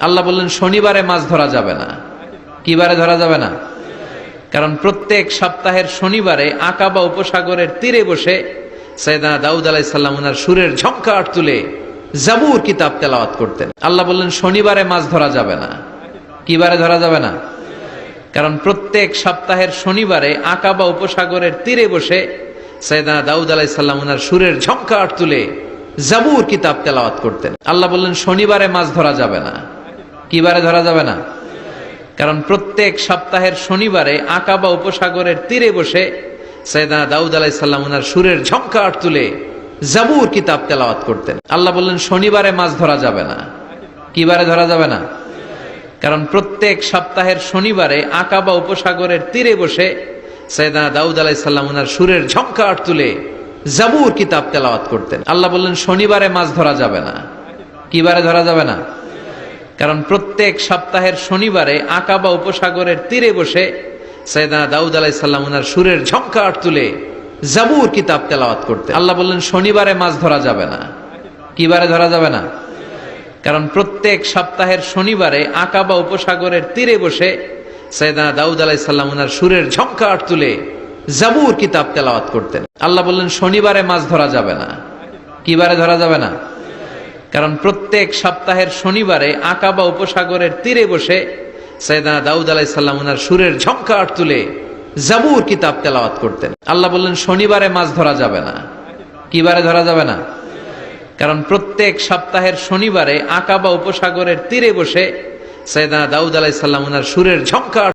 আল্লাহ বললেন, শনিবারে মাছ ধরা যাবে না। কি বারে ধরা যাবে না? কারণ প্রত্যেক সপ্তাহের শনিবারে আকাবা উপসাগরের তীরে বসে সৈয়দানা দাউদ আলাইসাল্লাম ওনার সুরের ঝঙ্কার তুলে জাবুর কিতাব তেলাওয়াত করতেন। আল্লাহ বললেন, শনিবারে মাছ ধরা যাবে না। কি বারে ধরা যাবে না? কারণ প্রত্যেক সপ্তাহের শনিবারে আকাবা উপসাগরের তীরে বসে সৈয়দানা দাউদ আলাইসাল্লাম ওনার সুরের ঝঙ্কার তুলে জাবুর কিতাব তেলাওয়াত করতেন। আল্লাহ বললেন, শনিবারে মাছ ধরা যাবে না। কি বারে ধরা যাবে না। কারণ প্রত্যেক সপ্তাহের শনিবারে আকাবা উপসাগরের তীরে বসে সৈয়দানা দাউদ আলাইসাল্লাম ওনার সুরের ঝঙ্কার তুলে জাবুর কিতাব তেলাওয়াত করতেন। আল্লাহ বললেন, শনিবারে মাছ ধরা যাবে না। কি বারে ধরা যাবে না। কারণ প্রত্যেক সপ্তাহের শনিবারে আকাবা উপসাগরের তীরে বসে সৈয়দানা দাউদ আলাইসাল্লাম ওনার সুরের ঝঙ্কার তুলে জাবুর কিতাব তেলাওয়াত করতেন। আল্লাহ বললেন, শনিবারে মাছ ধরা যাবে না। কি বারে ধরা যাবে না। কারণ প্রত্যেক সপ্তাহের শনিবারে আকাবা উপসাগরের তীরে বসে সৈয়দানা দাউদ আলাইসাল্লাম ওনার সুরের ঝঙ্কার তুলে জাবুর কিতাব তেলাওয়াত করতে আল্লাহ বললেন, শনিবারে মাছ ধরা যাবে না। কি বারে ধরা যাবে না? কারণ প্রত্যেক সপ্তাহের শনিবারে আকাবা উপসাগরের তীরে বসে সৈয়দানা দাউদ আলাইসাল্লাম ওনার সুরের ঝঙ্কার তুলে জাবুর কিতাব তেলাওয়াত করতেন। আল্লাহ বললেন, শনিবারে মাছ ধরা যাবে না। কি বারে ধরা যাবে না? কারণ প্রত্যেক সপ্তাহের শনিবারে আকাবা উপসাগরের তীরে বসে সৈয়দানা দাউদ আলাইসাল্লাম ওনার সুরের ঝঙ্কার তুলে জাবুর কিতাব তেলাওয়াত করতেন। আল্লাহ বললেন, শনিবারে মাছ ধরা যাবে না। কি বারে ধরা যাবে না? কারণ প্রত্যেক সপ্তাহের শনিবারে আকাবা উপসাগরের তীরে বসে সৈয়দানা দাউদ আলাইসাল্লাম ওনার সুরের ঝঙ্কার